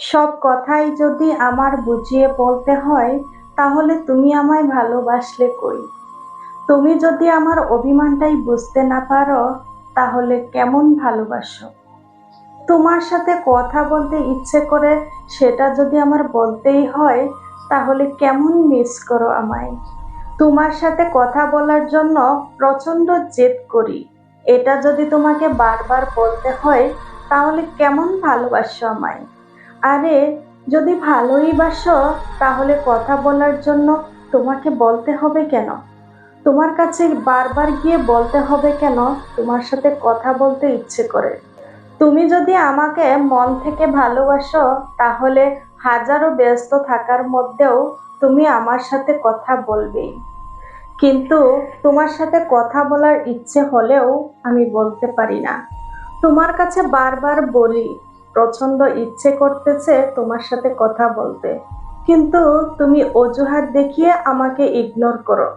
সব কথাই যদি আমার বুঝিয়ে বলতে হয়, তাহলে তুমি আমায় ভালোবাসলে কই? তুমি যদি আমার অভিমানটাই বুঝতে না পারো, তাহলে কেমন ভালোবাসো? তোমার সাথে কথা বলতে ইচ্ছে করে সেটা যদি আমার বলতেই হয়, তাহলে কেমন মিস করো আমায়? তোমার সাথে কথা বলার জন্য প্রচণ্ড জেদ করি। এটা যদি তোমাকে বারবার বলতে হয়, তাহলে কেমন ভালোবাসো আমায়? আরে, যদি ভালোই বাসো, তাহলে কথা বলার জন্য তোমাকে বলতে হবে কেন? তোমার কাছে বারবার গিয়ে বলতে হবে কেন? তোমার সাথে কথা বলতে ইচ্ছে করে। তুমি যদি আমাকে মন থেকে ভালোবাসো, তাহলে হাজারো ব্যস্ত থাকার মধ্যেও তুমি আমার সাথে কথা বলবেই কিন্তু তোমার সাথে কথা বলার ইচ্ছে হলেও আমি বলতে পারি না। তোমার কাছে বারবার বলি প্রচণ্ড ইচ্ছে করতেছে তোমার সাথে কথা বলতে। কিন্তু তুমি অজুহাত দেখিয়ে আমাকে ইগনোর করো।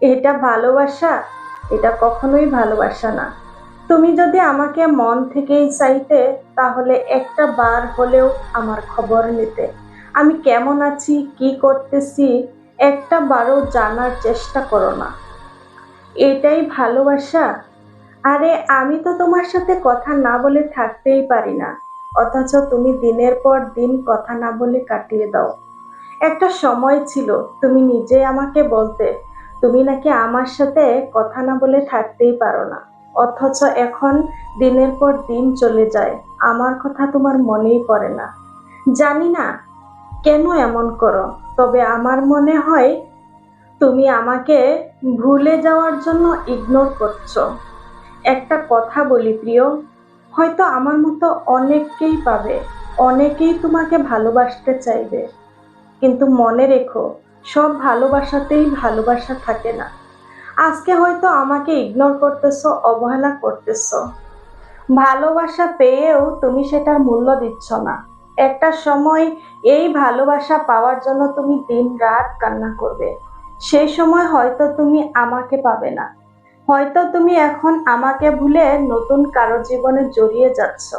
এটা ভালোবাসা, এটা কখনোই ভালোবাসা না। তুমি যদি আমাকে মন থেকেই চাইতে, তাহলে একটা বার হলেও আমার খবর নিতে। আমি কেমন আছি, কি করতেছি, একটা বারও জানার চেষ্টা করো না। এটাই ভালোবাসা। আরে, আমি তো তোমার সাথে কথা না বলে থাকতেই পারি না। অথচ তুমি দিনের পর দিন কথা না বলে কাটিয়ে দাও। একটা সময় ছিল, তুমি নিজে আমাকে বলতে, তুমি নাকি আমার সাথে কথা না বলে থাকতেই পারো না। অথচ এখন দিনের পর দিন চলে যায়, আমার কথা তোমার মনেই পড়ে না। জানি না কেন এমন করো, তবে আমার মনে হয় তুমি আমাকে ভুলে যাওয়ার জন্য ইগনোর করছ। একটা কথা বলি প্রিয় হয়তো আমার মতো অনেককেই পাবে, অনেকেই তোমাকে ভালোবাসতে চাইবে। কিন্তু মনে রেখো, সব ভালোবাসাতেই ভালোবাসা থাকে না। আজকে হয়তো আমাকে ইগনোর করতেছো, অবহেলা করতেছো। ভালোবাসা পেয়েও তুমি সেটার মূল্য দিচ্ছ না। একটা সময় এই ভালোবাসা পাওয়ার জন্য তুমি দিন রাত কান্না করবে। সেই সময় হয়তো তুমি আমাকে পাবে না। হয়তো তুমি এখন আমাকে ভুলে নতুন কারও জীবনে জড়িয়ে যাচ্ছ।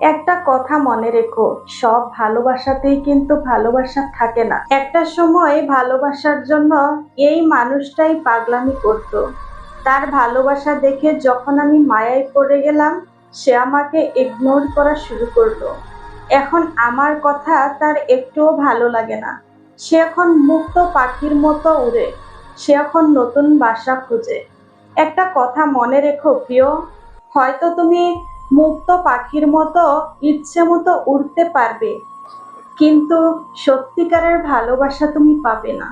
একটা কথা মনে রেখো, সব ভালোবাসাতেই কিন্তু ভালোবাসা থাকে না। একটা সময় ভালোবাসার জন্য এই মানুষটাই পাগলামি করত। তার ভালোবাসা দেখে যখন আমি মায়ায় পড়ে গেলাম, সে আমাকে ইগনোর করা শুরু করল। এখন আমার কথা তার একটুও ভালো লাগে না। সে এখন মুক্ত পাখির মতো উড়ে। সে এখন নতুন বাসা খুঁজে। একটা কথা মনে রেখো প্রিয়। হয়তো তুমি মুক্ত পাখির মতো ইচ্ছে মতো উড়তে পারবে, কিন্তু সত্যিকারের ভালোবাসা তুমি পাবে না।